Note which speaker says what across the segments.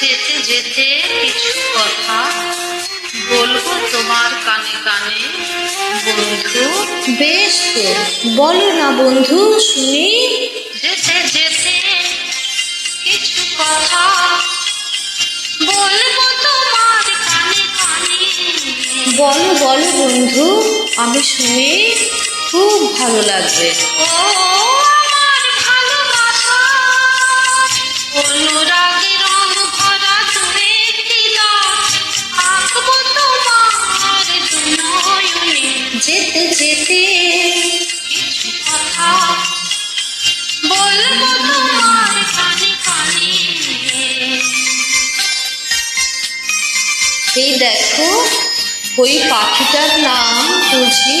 Speaker 1: যেতে যেতে কিছু কথা বলব তোমার কানে কানে। বন্ধু
Speaker 2: বেশ তো বলো না বন্ধু শুনি।
Speaker 1: যেতে যেতে কিছু কথা বলব তোমার কানে কানে।
Speaker 2: বলো বলো বন্ধু আমি শুনি। খুব ভালো লাগবে। যেতে যেতে।
Speaker 1: বলব তোমার কানে কানে।
Speaker 2: এই দেখো ওই পাখিটার নাম বুঝি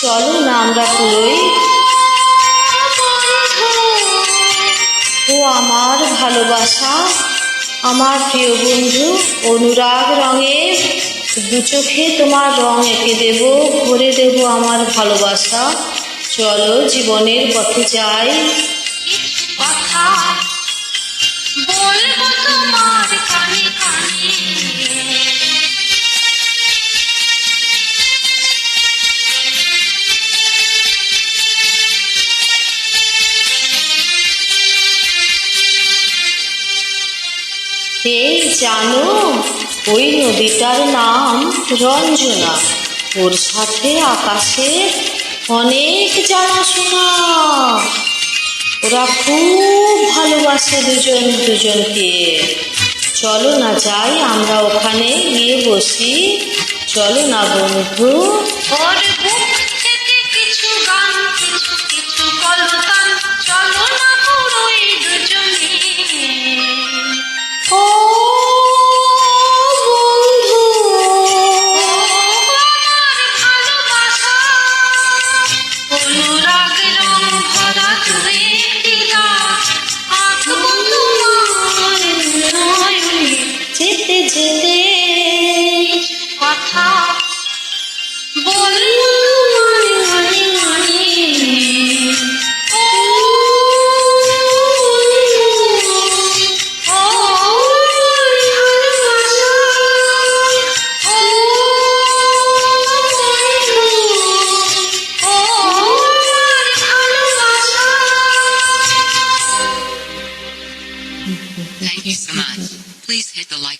Speaker 2: চলো না আমরা পুরোই ও আমার ভালোবাসা, আমার প্রিয় বন্ধু, অনুরাগ রঙের, দু চোখে তোমার রং এঁকে দেব, ভরে দেব আমার ভালোবাসা। চলো জীবনের পথে যাই।
Speaker 1: কথা বলব তোমার কানে।
Speaker 2: এই জানো, ওই নদীটার নাম রঞ্জনা। ওর সাথে আকাশে অনেক জানাশোনা ওরা খুব ভালোবাসে দুজন দুজনকে। চলো না যাই, আমরা ওখানে গিয়ে বসি। চলো না বন্ধু।
Speaker 3: Thank you so much. Please hit the like